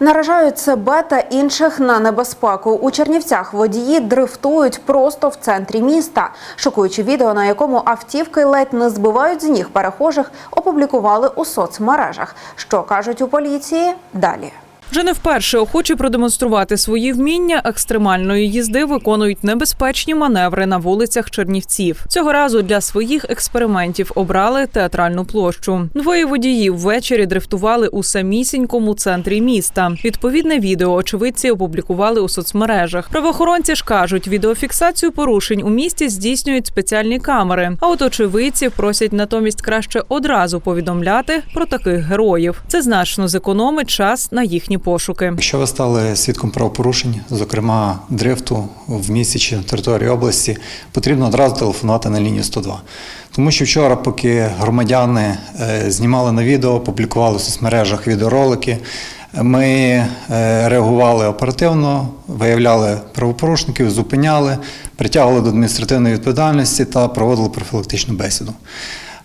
Наражають себе та інших на небезпеку. У Чернівцях водії дрифтують просто в центрі міста. Шокуючи відео, на якому автівки ледь не збивають з ніг перехожих, опублікували у соцмережах. Що кажуть у поліції? Далі. Вже не вперше охочі продемонструвати свої вміння екстремальної їзди виконують небезпечні маневри на вулицях Чернівців. Цього разу для своїх експериментів обрали театральну площу. Двоє водіїв ввечері дрифтували у самісінькому центрі міста. Відповідне відео очевидці опублікували у соцмережах. Правоохоронці ж кажуть, відеофіксацію порушень у місті здійснюють спеціальні камери. А от очевидців просять натомість краще одразу повідомляти про таких героїв. Це значно зекономить час на їхні пошуки. Якщо ви стали свідком правопорушень, зокрема дрифту в місті чи на території області, потрібно одразу телефонувати на лінію 102. Тому що вчора, поки громадяни е, знімали на відео, публікували в соцмережах відеоролики, ми е, реагували оперативно, виявляли правопорушників, зупиняли, притягували до адміністративної відповідальності та проводили профілактичну бесіду.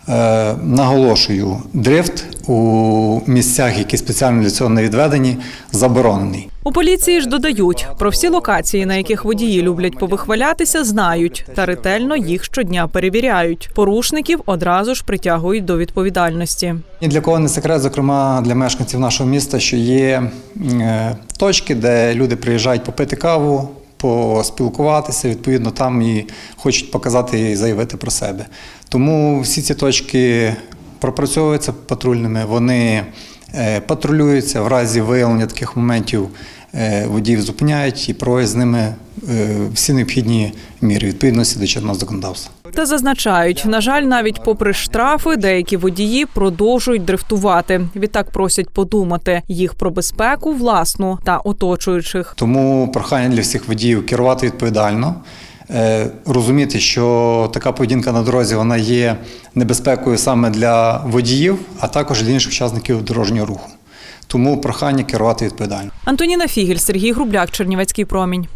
Е, Наголошую, дрифт у місцях, які спеціально для цього не відведені, заборонений. У поліції ж додають про всі локації, на яких водії люблять повихвалятися, знають та ретельно їх щодня перевіряють. Порушників одразу ж притягують до відповідальності. Ні для кого не секрет, зокрема для мешканців нашого міста, що є е, точки, де люди приїжджають попити каву, поспілкуватися, відповідно, там і хочуть показати і заявити про себе. Тому всі ці точки пропрацьовуються патрульними, вони патрулюються в разі виявлення таких моментів. е, Водіїв зупиняють і проводять з ними е, всі необхідні міри відповідності до чинного законодавства. Та зазначають, на жаль, навіть попри штрафи, деякі водії продовжують дрифтувати. Відтак просять подумати їх про безпеку власну та оточуючих. Тому прохання для всіх водіїв керувати відповідально, е, розуміти, що така поведінка на дорозі вона є небезпекою саме для водіїв, а також для інших учасників дорожнього руху. Тому прохання керувати відповідально. Антоніна Фігель, Сергій Грубляк, Чернівецький промінь.